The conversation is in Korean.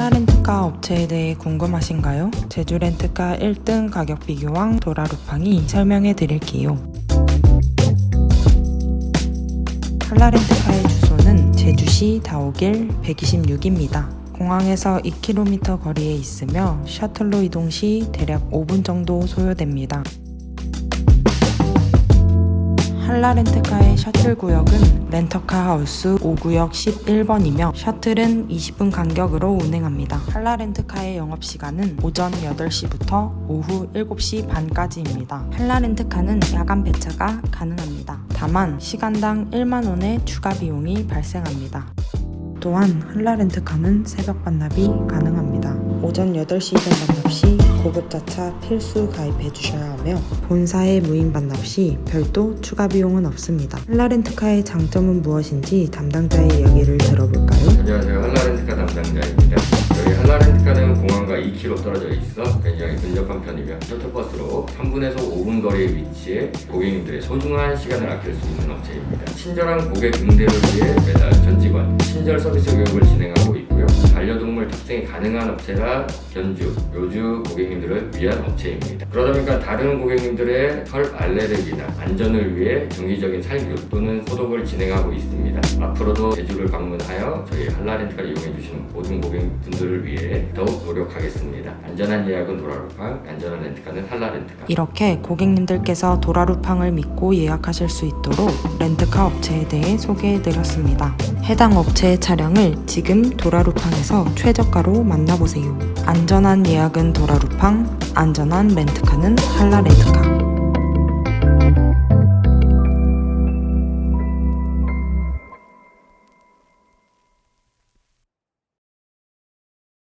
한라렌트카 업체에 대해 궁금하신가요? 제주렌트카 1등 가격 비교왕 도라루팡이 설명해 드릴게요. 한라렌트카의 주소는 제주시 다오길 126입니다. 공항에서 2km 거리에 있으며 셔틀로 이동 시 대략 5분 정도 소요됩니다. 한라렌트카의 셔틀 구역은 렌터카 하우스 5구역 11번이며 셔틀은 20분 간격으로 운행합니다. 한라렌트카의 영업시간은 오전 8시부터 오후 7시 반까지입니다. 한라렌트카는 야간 배차가 가능합니다. 다만 시간당 1만원의 추가 비용이 발생합니다. 또한 한라렌트카는 새벽 반납이 가능합니다. 오전 8시 이전 반납 시 고급자차 필수 가입해 주셔야 하며 본사의 무인 반납 시 별도 추가 비용은 없습니다. 한라렌트카의 장점은 무엇인지 담당자의 이야기를 들어볼까요? 안녕하세요. 한라렌트카 담당자입니다. 저희 한라렌트카는 공항과 2km 떨어져 있어 굉장히 근접한 편이며 셔틀버스로 3분에서 5분 거리에 위치해 고객님들의 소중한 시간을 아낄 수 있는 업체입니다. 친절한 고객 응대를 위해 매달 전 직원 친절 서비스 교육을 진행하고 있고요. 반려동물 탑승이 가능한 업체라 견주, 묘주 고객님들을 위한 업체입니다. 그러다 보니까 다른 고객님들의 털 알레르기나 안전을 위해 정기적인 살균 또는 소독을 진행하고 있습니다. 앞으로도 제주를 방문하여 저희 한라렌트카 이용해 주시는 모든 고객분들을 위해 더욱 노력하겠습니다. 안전한 예약은 도라루팡, 안전한 렌트카는 한라렌트카. 이렇게 고객님들께서 도라루팡을 믿고 예약하실 수 있도록 렌트카 업체에 대해 소개해 드렸습니다. 해당 업체의 차량을 지금 도라루팡에서 최저가로 만나보세요. 안전한 예약은 도라루팡, 안전한 렌트카는 한라렌트카.